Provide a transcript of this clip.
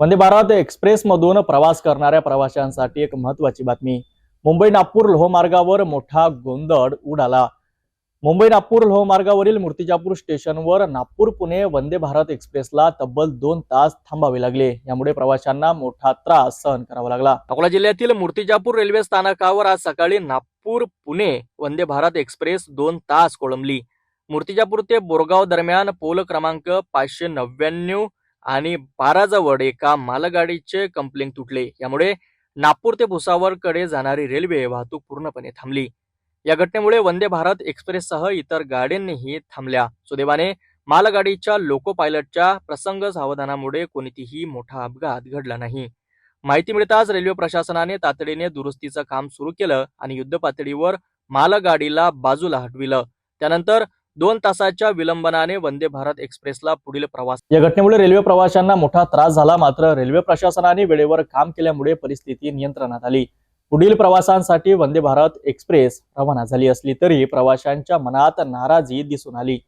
वंदे भारत एक्सप्रेसमधून प्रवास करणाऱ्या प्रवाशांसाठी एक महत्वाची बातमी. मुंबई नागपूर लोहमार्गावर मोठा गोंधळ उडाला. मुंबई नागपूर लोहमार्गावरील मूर्तिजापूर स्टेशनवर नागपूर पुणे वंदे भारत एक्सप्रेसला तब्बल दोन तास थांबावे लागले. यामुळे प्रवाशांना मोठा त्रास सहन करावा लागला. अकोला जिल्ह्यातील मूर्तिजापूर रेल्वे स्थानकावर आज सकाळी नागपूर पुणे वंदे भारत एक्सप्रेस दोन तास कोळंबली. मूर्तिजापूर ते बोरगाव दरम्यान पोल क्रमांक पाचशे नव्याण्णव आणि बाराजवळ एका मालगाडीचे कंप्लेंट तुटले. यामुळे नागपूर ते भुसावरकडे जाणारी रेल्वे वाहतूक पूर्णपणे थांबली. या घटनेमुळे वंदे भारत एक्सप्रेससह इतर गाड्यांनीही थांबल्या. सुदैवाने मालगाडीच्या लोको पायलटच्या प्रसंग सावधानामुळे कोणतीही मोठा अपघात घडला नाही. माहिती मिळताच रेल्वे प्रशासनाने तातडीने दुरुस्तीचं काम सुरू केलं आणि युद्ध पातळीवर मालगाडीला बाजूला हटविलं. त्यानंतर दोन तासाच्या विलंबनाने वंदे भारत एक्सप्रेसला पुढील प्रवास या घटनेमुळे रेल्वे प्रवाशांना मोठा त्रास झाला. मात्र रेल्वे प्रशासनाने वेळेवर काम केल्यामुळे परिस्थिती नियंत्रणात आली. पुढील प्रवासांसाठी वंदे भारत एक्सप्रेस रवाना झाली असली तरी प्रवाशांच्या मनात नाराजी दिसून आली.